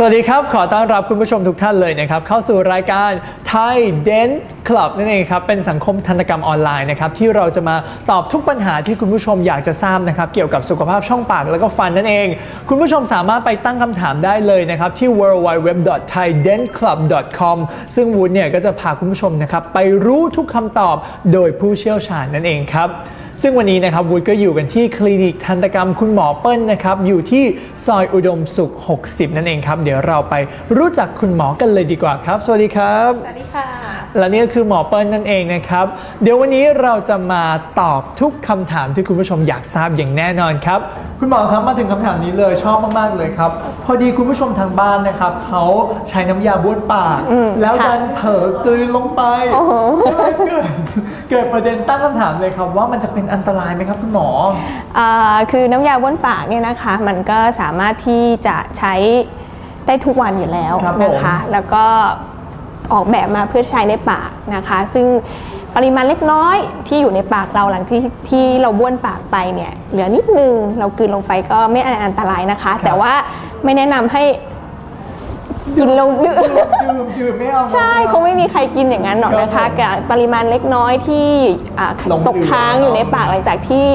สวัสดีครับ ขอต้อนรับคุณผู้ชมทุกท่านเลยนะครับ เข้าสู่รายการ Thai Dent Club นั่นเองครับ เป็นสังคมทันตกรรมออนไลน์นะครับ ที่เราจะมาตอบทุกปัญหาที่คุณผู้ชมอยากจะทราบนะครับ เกี่ยวกับสุขภาพช่องปากแล้วก็ฟันนั่นเอง คุณผู้ชมสามารถไปตั้งคำถามได้เลยนะครับ ที่ www.thaidentclub.com ซึ่งวุ้นเนี่ยก็จะพาคุณผู้ชมนะครับไปรู้ทุกคำตอบโดยผู้เชี่ยวชาญนั่นเองครับ ซึ่งวันนี้นะครับวุฒิก็อยู่กันที่คลินิกทันตกรรมคุณหมอเปิ้ลนะครับ อยู่ที่ซอยอุดมสุข 60 นั่นเองครับ เดี๋ยวเราไปรู้จักคุณหมอกันเลยดีกว่าครับ สวัสดีครับ สวัสดีค่ะ และนี่ก็คือหมอเปิ้ลนั่นเองนะครับ เดี๋ยววันนี้เราจะมาตอบทุกคำถามที่คุณผู้ชมอยากทราบอย่างแน่นอนครับ คุณหมอครับมาถึงคำถามนี้เลยชอบมากๆเลยครับ พอดีคุณผู้ชมทางบ้านนะครับเขาใช้น้ำยาบ้วนปากอืมแล้วค่ะดันเผลอกลืนลงไปโอ้โหก็เลยเกิดเกิดประเด็นตั้งคำถามเลยครับ ว่ามันจะเป็นอันตรายไหมครับคุณหมออ่าคือน้ำยาบ้วนปากเนี่ยนะคะ มันก็สามารถที่จะใช้ได้ทุกวันอยู่แล้วครับผมนะคะ แล้วก็ ออกแบบมาเพื่อใช้ในปากนะคะ ซึ่งปริมาณเล็กน้อยที่อยู่ในปากเราหลังที่ที่เราบ้วนปากไปเนี่ยเหลือนิดนึงเรากลืนลงไปก็ไม่อันตรายนะคะ แต่ว่าไม่แนะนำให้ กินลงดื่มดื่มดื่มไม่เอาใช่คงไม่มีใครกินอย่างนั้นหรอกนะครัคะบผมกับปริมาณเล็กน้อยที่อ่าหลงตกค้างอยู่ในปากหลังจากที่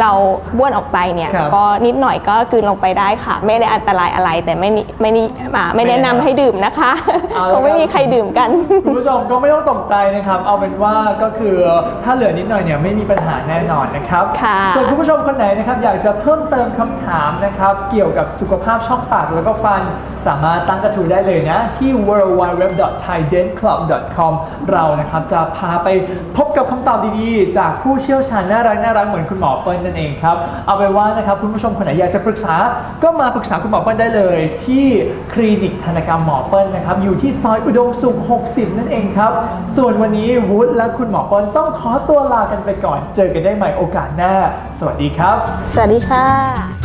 เราบ้วนออกไปเนี่ยครับก็นิดหน่อยก็กลืนลงไปได้ค่ะ ไม่ได้อันตรายอะไรแต่ไม่นิไม่นิอ่าไม่แนะนำให้ดื่มนะคะเอาละคงไม่มีใครดื่มกัน คุณผู้ชมก็ไม่ต้องตกใจนะครับ เอาเป็นว่าก็คือถ้าเหลือนิดหน่อยเนี่ยไม่มีปัญหาแน่นอนนะครับ ค่ะส่วนคุณผู้ชมคนไหนนะครับอยากจะเพิ่มเติมคำถามนะครับ เกี่ยวกับสุขภาพช่องปากแล้วก็ฟัน สามารถตั้งกระทู้ได้เลยนะ ที่ www.thaidentclub.com เรานะครับจะพาไปพบกับคำตอบดีๆ จากผู้เชี่ยวชาญน่ารักน่ารักเหมือนคุณหมอเปิ้ลนั่นเองครับ เอาไปว่านะครับคุณผู้ชมคนไหนอยากจะปรึกษา ก็มาปรึกษาคุณหมอเปิ้ลได้เลย ที่คลินิกทันกรรมหมอเปิ้ลนะครับอยู่ที่ซอยอุดมสุข 60 นั่นเองครับ ส่วนวันนี้วุฒิและคุณหมอเปิ้ลต้องขอตัวลากันไปก่อน เจอกันได้ใหม่โอกาสหน้า สวัสดีครับ สวัสดีค่ะ